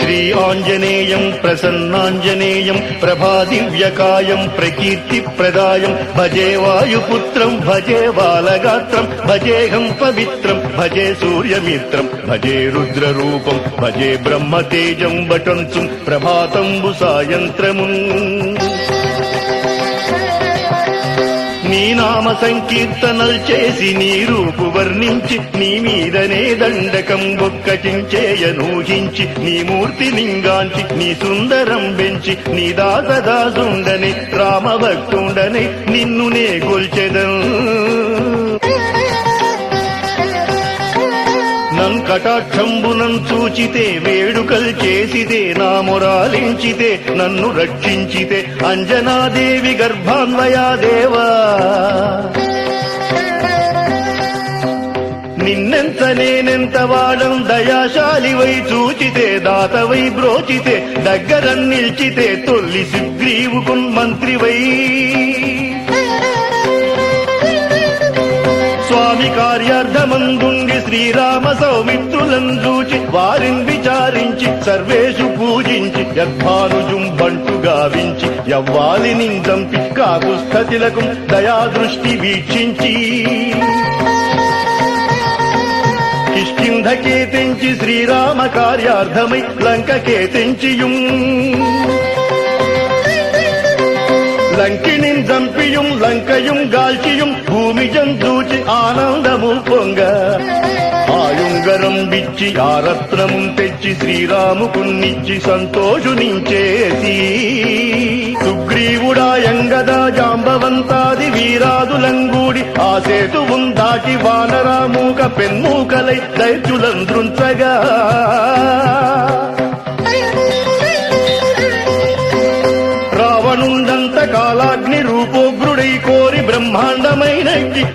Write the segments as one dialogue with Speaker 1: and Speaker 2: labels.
Speaker 1: శ్రీ ఆంజనేయం ప్రసన్నాంజనేయం ప్రభాదివ్యకాయం ప్రకీర్తి ప్రదాయం భజే వాయుపుత్రం భజే బాలగాత్రం భజేహం పవిత్రం భజే సూర్యమిత్రం భజే రుద్రరూపం భజే బ్రహ్మతేజం వటంచుం ప్రభాతంబు సాయంత్రమున్. నీ నామ సంకీర్తనలు చేసి నీ రూపు వర్ణించి నీ మీదనే దండకం బొక్కటించేయనూహించి నీ మూర్తి లింగాంచి నీ సుందరం పెంచి నీ దాసదాసుండని రామభక్తుండని నిన్ను నే కొల్చెదం కటాక్షంబునం చూచితే వేడుకలు చేసితే నా మొరాలించితే నన్ను రక్షించితే అంజనాదేవి గర్భాన్వయా దేవా. నిన్నెంత నేనెంత వాడం దయాశాలివై చూచితే దాతవై బ్రోచితే దగ్గర నిల్చితే తొల్లి సుగ్రీవుకున్ మంత్రివై. శ్రీరామ సౌమిత్రులందూచి వారిని విచారించి సర్వేషు పూజించి యద్భానుజుం బంటు గావించి యవ్వాలిని చంపి కాకుస్థతిలకు దయాదృష్టి వీక్షించి. కిష్కింధకే తెంచి శ్రీరామ కార్యార్థమై లంకకే తెంచియుం లంకిణిం చంపియుం లంకయుం గాల్చియుం భూమి జంతూచి ఆనందము పొంగ. ఆయుంగరం బిచ్చి ఆరత్నము తెచ్చి శ్రీరాముకున్నిచ్చి సంతోషునించేసి సుగ్రీవుడాయంగదా జాంబవంతాది వీరాదులంగూడి ఆ సేతువుం దాటి వానరామూక పెన్మూకలై దైత్యులంద్రుంచగా.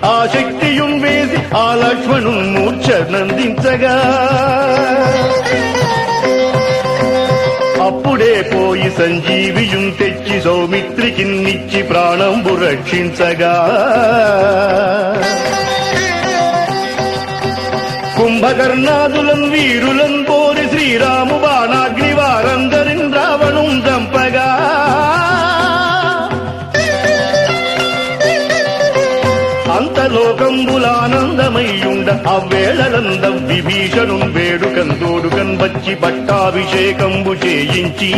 Speaker 1: ఆ శక్తియుం వేసి ఆ లక్ష్మణు మూర్ఛ నందించగా అప్పుడే పోయి సంజీవియుం తెచ్చి సౌమిత్రికిన్నిచ్చి ప్రాణంబు రక్షించగా. కుంభకర్ణాదులం వీరులం పోరి శ్రీరాము బాణాగ్ని అవ్వేళలందం విభీషణం వేడుకం తోడుకన్ వచ్చి పట్టాభిషేకంబు చేయించి.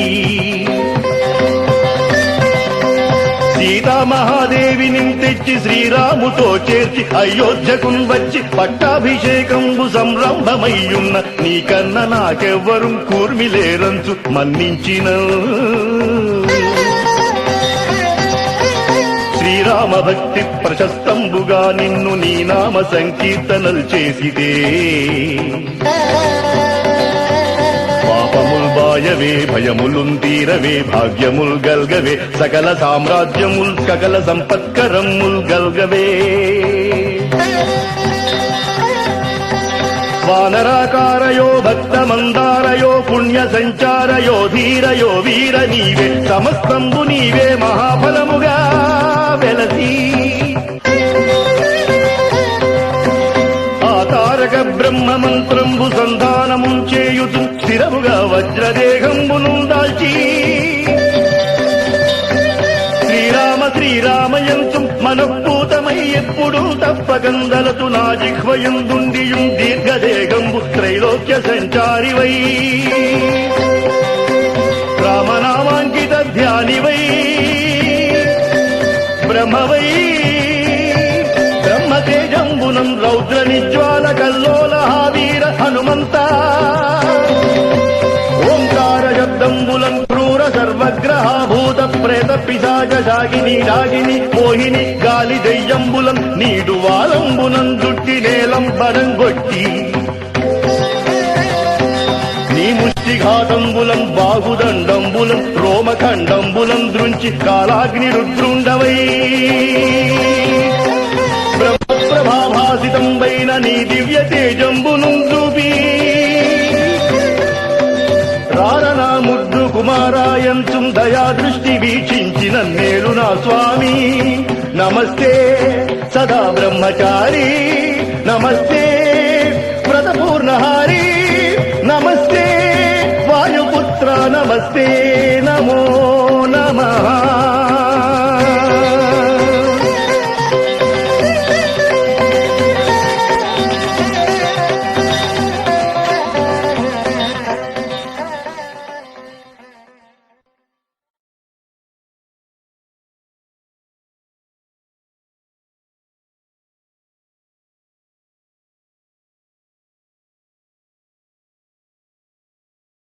Speaker 1: సీతామహాదేవిని తెచ్చి శ్రీరాముతో చేర్చి అయోధ్యకు వచ్చి పట్టాభిషేకంబు సంరంభమయ్యున్న నీకన్న నాకెవ్వరూ కూర్మిలేరంచు మన్నించిన భక్తి ప్రశస్తంబుగా నిన్ను నీ నామ సంకీర్తనలు చేసిదే. పాపముల్ బాయవే భయములున్ తీరవే భాగ్యముల్ గల్గవే సకల సామ్రాజ్యముల్ సకల సంపత్కరముల్ గల్గవే. వానరాకారయో భక్త మందారయో పుణ్య సంచారయో ధీరయో వీర నీవే సమస్తంబు నీవే మహా వెలసి ఆ తారక బ్రహ్మ మంత్రంబు సంధానము చేయుతూ స్థిరముగా వజ్రదేహంబును దాల్చి. శ్రీరామ శ్రీరామయంతు మనఃపూతమై ఎప్పుడూ తప్పగందలతు నా జిహ్వయుందుండియుం దీర్ఘదేహంబు త్రైలోక్య సంచారివై. రామనామాంకిత ధ్యానివై. బ్రహ్మవై బ్రహ్మతేజంబునం రౌద్ర నిజ్వాల కల్లోల హావీర హనుమంత. ఓంకార శబ్దంబులం క్రూర సర్వగ్రహాభూత ప్రేత పిశాచ సాగిని రాగిని మోహిని గాలి దెయ్యంబులం నీడు వాలంబునం దుట్టి నేలం పడంగొట్టి నీ ముష్టిఘాతంబులం బాహుదండంబులం రోమఖండంబులం దృంచి కాలాగ్ని రుద్రుండవై. ప్రభాభాసితంబైన నీ దివ్య తేజంబును చూపి. రారనా ముద్దు కుమారాయంచుం దయా దృష్టి వీక్షించి నన్నేలు నా స్వామి. నమస్తే సదా బ్రహ్మచారి. నమస్తే వ్రతపూర్ణహారీ. నమస్తే నమస్తే నమో